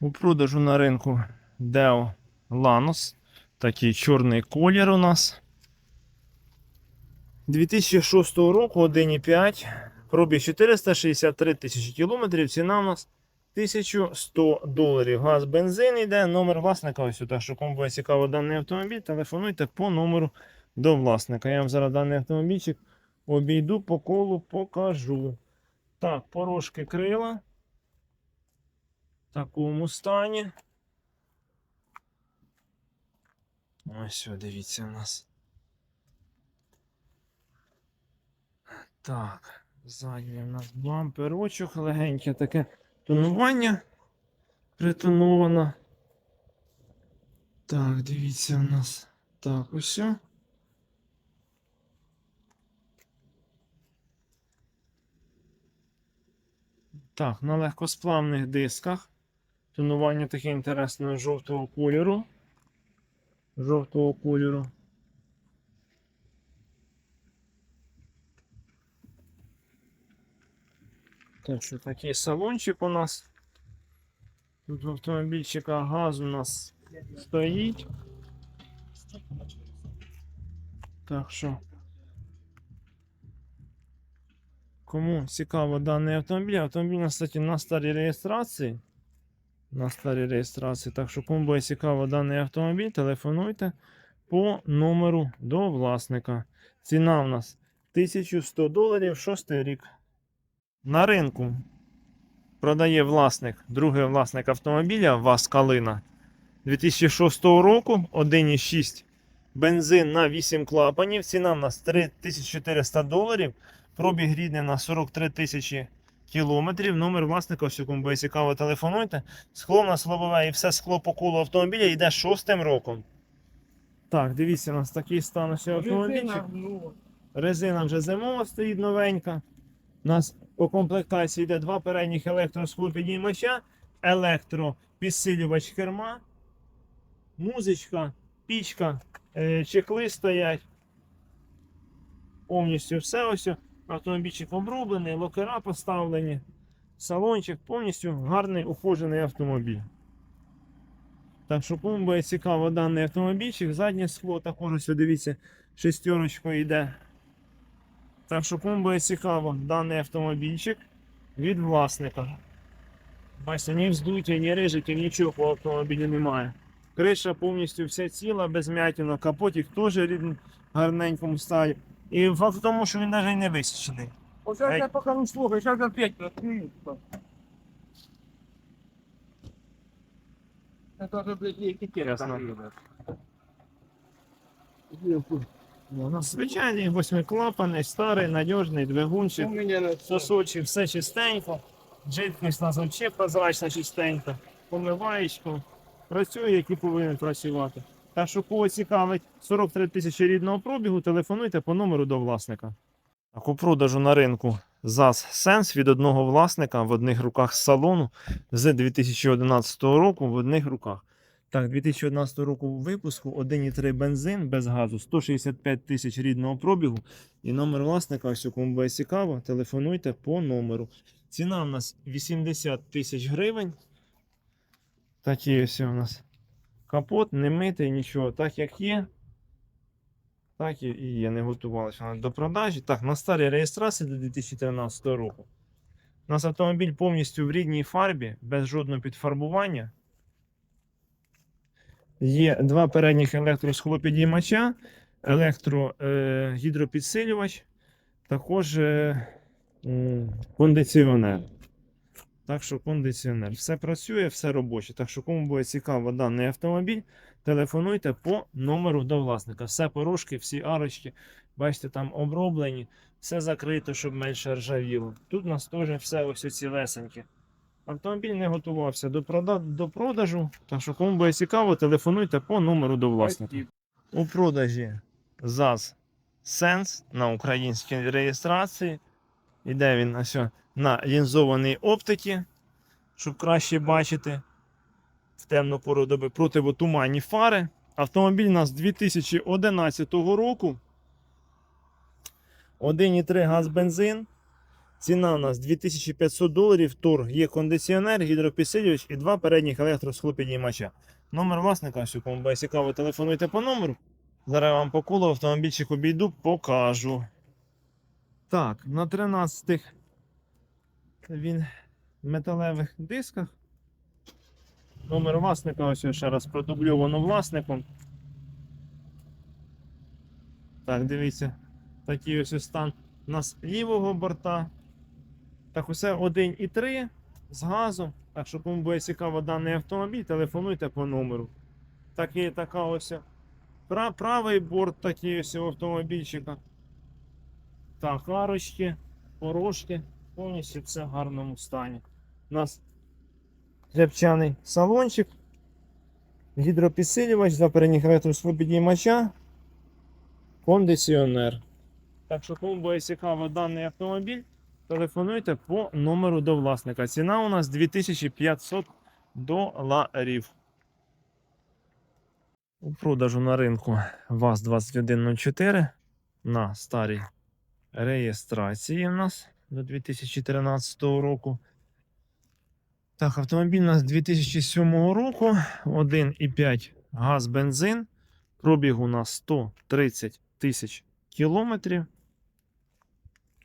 У продажу на ринку Deo Lanos. Такий чорний колір у нас. 2006 року 1,5. Пробіг 463 тисячі кілометрів. Ціна у нас 1100 доларів. Газ, бензин йде, номер власника. Ось так, що кому буде цікаво даний автомобіль, телефонуйте по номеру до власника. Я вам зараз даний автомобільчик обійду по колу, покажу. Так, порожки крила. Такому стані. Ось, дивіться у нас. Так, ззаді у нас бамперочок, легеньке таке тонування притоновано. Так, дивіться у нас. Так, ось. Так, на легкосплавних дисках. Тонування таке інтересне жовтого кольору. Жовтого кольору. Так що такий салончик у нас. Тут в автомобільчика газ у нас стоїть. Так що. Кому цікаво даний автомобіль, автомобіль, кстати, на старій реєстрації. На старій реєстрації. Так що, кому буде цікаво даний автомобіль, телефонуйте по номеру до власника. Ціна у нас 1100 доларів, шостий рік. На ринку продає власник, другий власник автомобіля ВАЗ Калина 2006 року 1,6 бензин на 8 клапанів. Ціна у нас 3400 доларів. Пробіг рідний на 43 тисячі кілометрів. Номер власника, ось кому буде цікаво, телефонуйте. Скло на лобове і все скло по колу автомобіля йде шостим роком. Так, дивіться, у нас такий стан ось автомобільчик. Резина вже зимова стоїть новенька. У нас по комплектації йде два передніх електросклопідіймача, електропідсилювач керма, музичка, пічка, е, чехли стоять. Повністю все ось. Автомобільчик оброблений, локера поставлені. Салончик повністю гарний ухожений автомобіль. Так що кому буде цікаво даний автомобільчик, заднє скло також ось дивіться, шестерочкою йде. Так що кому буде цікаво даний автомобільчик від власника. Бачите, ні вздуття, ні рижиків, нічого по автомобілі немає. Криша повністю вся ціла, без м'ятінок, капотик теж гарненькому стані. І факт в тому, що він навіть не висічений. Вот сейчас Эй. я покажу слухай, сейчас опять открыется. Это же, блядь, не экипировка. Ясно. У нас звичайний восьмиклапаний, старий, надіжний У двигунчик. меня на Сосочі, все чистенько. Жидкість у нас взагалі прозрачна чистенька. Помиваєчко. Працює, як і повинен працювати. Так що кого цікавить 43 тисячі рідного пробігу, телефонуйте по номеру до власника. Так, продажу на ринку ЗАЗ Сенс від одного власника в одних руках з салону з 2011 року в одних руках. Так, 2011 року випуску 1,3 бензин без газу, 165 тисяч рідного пробігу. І номер власника, ось кому буде цікаво, телефонуйте по номеру. Ціна у нас 80 тисяч гривень. Такі ось у нас капот, не митий, нічого. Так як є. Так і є, не готувалися до продажі. Так, на старій реєстрації до 2013 року. У нас автомобіль повністю в рідній фарбі, без жодного підфарбування. Є два передніх електросхлопідіймача, електрогідропідсилювач, також е, кондиціонер. Так що кондиціонер. Все працює, все робоче. Так що, кому буде цікаво даний автомобіль, телефонуйте по номеру до власника. Все порожки, всі арочки, бачите, там оброблені, все закрито, щоб менше ржавіло. Тут у нас теж все ось цілесеньке. Автомобіль не готувався до, до продажу. Так що, кому буде цікаво, телефонуйте по номеру до власника. У продажі ЗАЗ Сенс на українській реєстрації. Іде він ось на лінзованій оптиці, щоб краще бачити в темну пору доби противотуманні фари. Автомобіль у нас 2011 року. 1,3 газ бензин. Ціна у нас 2500 доларів. Тур є кондиціонер, гідропідсилювач і два передніх електросхлопідіймача. Номер власника, що кому буде цікаво, телефонуйте по номеру. Зараз я вам по колу автомобільчик обійду, покажу. Так, на 13 він в металевих дисках. Номер власника, ось ще раз продубльовано власником. Так, дивіться, такий ось стан у нас лівого борта. Так, усе 1,3 з газу. Так що кому буде цікаво даний автомобіль, телефонуйте по номеру. Так і така ось правий борт такий ось автомобільчика. Так, арочки, порожки, повністю все в гарному стані. У нас рябчаний салончик, гідропідсилювач, два передніх електросвобідіймача, кондиціонер. Так що, кому буде цікаво даний автомобіль, телефонуйте по номеру до власника. Ціна у нас 2500 доларів. У продажу на ринку ВАЗ-2104 на старій реєстрації у нас до 2013 року. Так, автомобіль у нас 2007 року, 1,5 газ бензин. Пробіг у нас 130 тисяч кілометрів.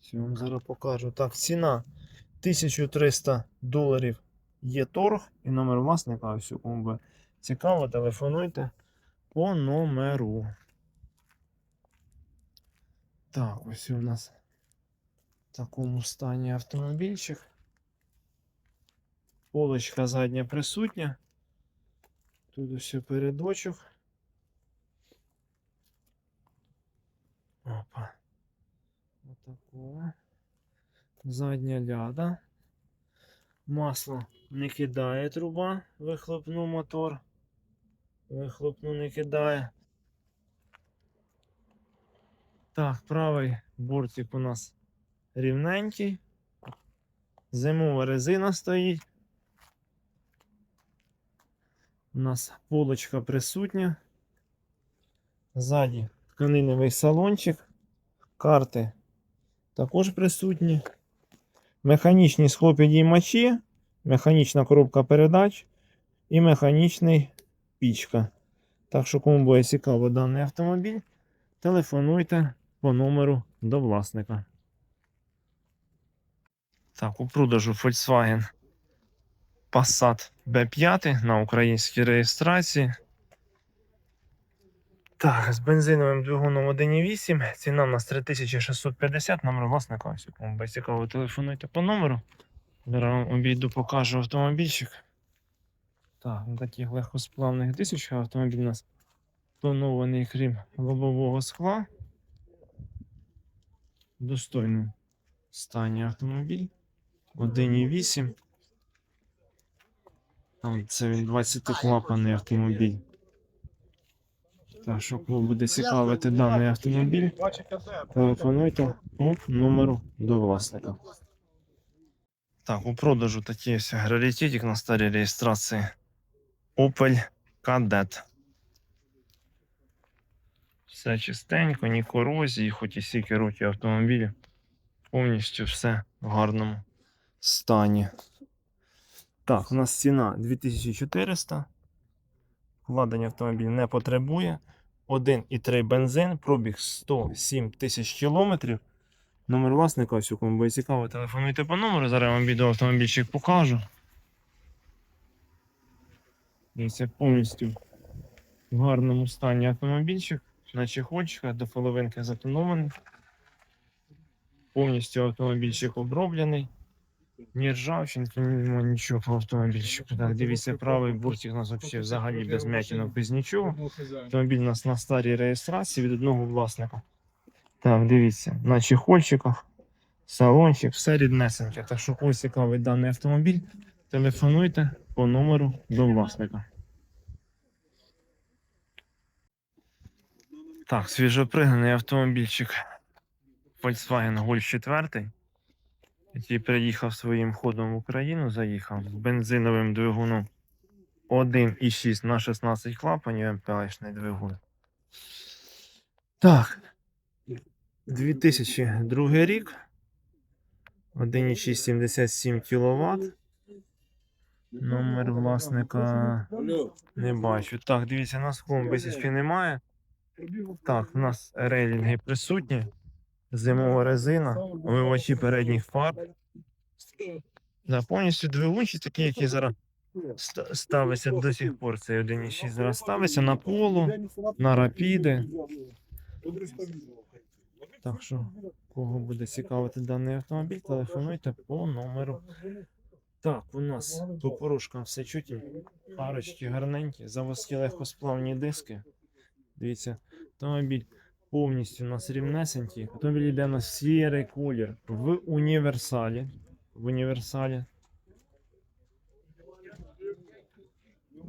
Це вам зараз покажу. Так, ціна 1300 доларів є торг і номер власника. Ось кому би цікаво, телефонуйте по номеру. Так, ось у нас в такому стані автомобільчик. Полочка задня присутня. Тут ось передочок. Опа. Отакого. Задня ляда. Масло не кидає труба, вихлопну мотор. Вихлопну не кидає. Так, правий бортик у нас рівненький. Зимова резина стоїть. У нас полочка присутня. Ззаді тканиневий салончик. Карти також присутні. Механічні схлопідіймачі, механічна коробка передач і механічний пічка. Так що, кому буде цікаво даний автомобіль, телефонуйте по номеру до власника. Так, у продажу Volkswagen Passat B5 на українській реєстрації. Так, з бензиновим двигуном 1.8. Ціна у нас 3650, номер власника. Ось, Кому буде цікаво, телефонуйте по номеру. Зараз обійду, покажу автомобільчик. Так, таких легкосплавних дисочках автомобіль у нас тонований крім лобового скла. В достойному стані автомобіль. 1.8. Там Це він 20-клапанний автомобіль. Так що кому буде цікавити даний автомобіль, телефонуйте по номеру до власника. Так, у продажу такий ось раритетик на старій реєстрації Opel Kadett. Все чистенько, ні корозії, хоч і стільки років автомобілі. Повністю все в гарному стані. Так, у нас ціна 2400. Вкладення автомобіль не потребує. 1,3 бензин, пробіг 107 тисяч кілометрів. Номер власника, ось кому буде цікаво, телефонуйте по номеру. Зараз я вам відео автомобільчик покажу. Це повністю в гарному стані автомобільчик. На чехольчиках до половинки затонований. Повністю автомобільчик оброблений. Ні ржавчинки, ні нічого по автомобільчику. Так, дивіться, правий бортик у нас взагалі, взагалі без м'ятінок, без нічого. Автомобіль у нас на старій реєстрації від одного власника. Так, дивіться, на чехольчиках, салончик, все ріднесеньке. Так що ось цікавий даний автомобіль. Телефонуйте по номеру до власника. Так, свіжопригнаний автомобільчик Volkswagen Golf 4, який приїхав своїм ходом в Україну, заїхав з бензиновим двигуном 1,6 на 16 клапанів МПАшний двигун. Так. 2002 рік. 1,677 кВт. Номер власника не бачу. Так, дивіться, у нас без немає. Так, у нас рейлінги присутні. Зимова резина, омивачі передніх фар. Да, повністю двигунчик такий, який зараз ста- ставиться до сих пор. Цей 1,6 зараз ставиться на полу, на рапіди. Так що, кого буде цікавити даний автомобіль, телефонуйте по номеру. Так, у нас по порушкам все чуті. Парочки гарненькі, заводські легкосплавні диски. Дивіться, автомобіль повністю у нас рівнесенький. Автомобіль йде на сірий колір в універсалі. В універсалі.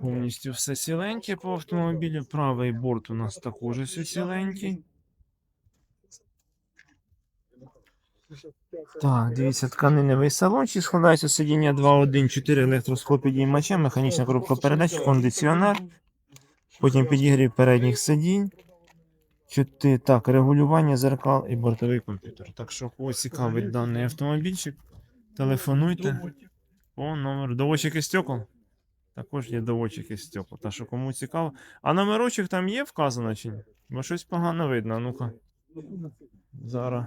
Повністю все ціленьке по автомобілю. Правий борт у нас також все ціленький. Так, дивіться, тканиневий салончик складається сидіння 2.1, 4 електросклопідіймача, механічна коробка передач, кондиціонер, потім підігрів передніх сидінь, чотири, так, регулювання зеркал і бортовий комп'ютер. Так що, кого цікавить даний автомобільчик, телефонуйте по номеру. Доводчики стекол? Також є доводчики стекол. Та що кому цікаво. А номерочок там є вказано чи ні? Бо щось погано видно. Ну-ка. Зараз.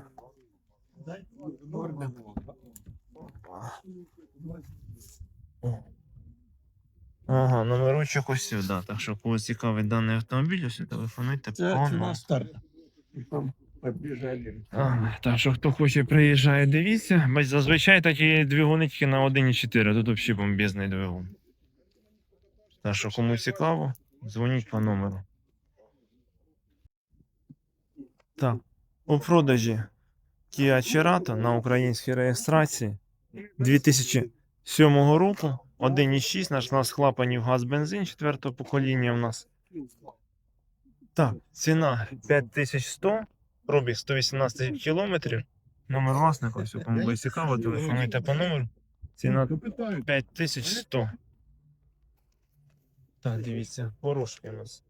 Ага, номерочок ось сюди. Так що кого цікавить даний автомобіль, ось телефонуйте по обіжали. Ага, так що хто хоче, приїжджає, дивіться. Бач, зазвичай такі двигуни тільки на 1,4, тут взагалі бомбезний двигун. Так що кому цікаво, дзвоніть по номеру. Так, у продажі Kia Cerato на українській реєстрації 2007 року. 1,6 наш у нас клапанів газ бензин четвертого покоління у нас. Так, ціна 5100, пробіг 118 кілометрів. Номер власника, все, кому буде цікаво, телефонуйте по номеру. Ціна 5100. Так, дивіться, порушки у нас.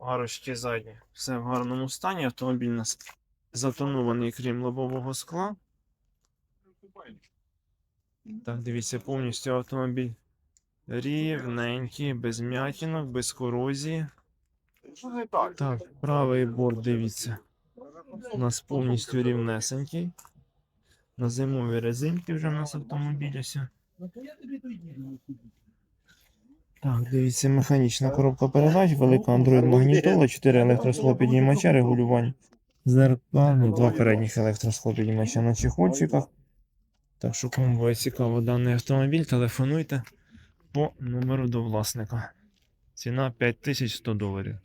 Арочки задні. Все в гарному стані. Автомобіль у нас затонований, крім лобового скла. Так, дивіться, повністю автомобіль рівненький, без м'ятінок, без корозії. Так, правий борт, дивіться. У нас повністю рівнесенький. На зимовій резинці вже у нас автомобіль. Так, дивіться, механічна коробка передач, велика Android магнітола, 4 електросхлопідіймача, регулювання зеркал, ну, два передніх електросхлопідіймача на чехольчиках. Так що, кому буде цікаво даний автомобіль, телефонуйте по номеру до власника. Ціна 5100 доларів.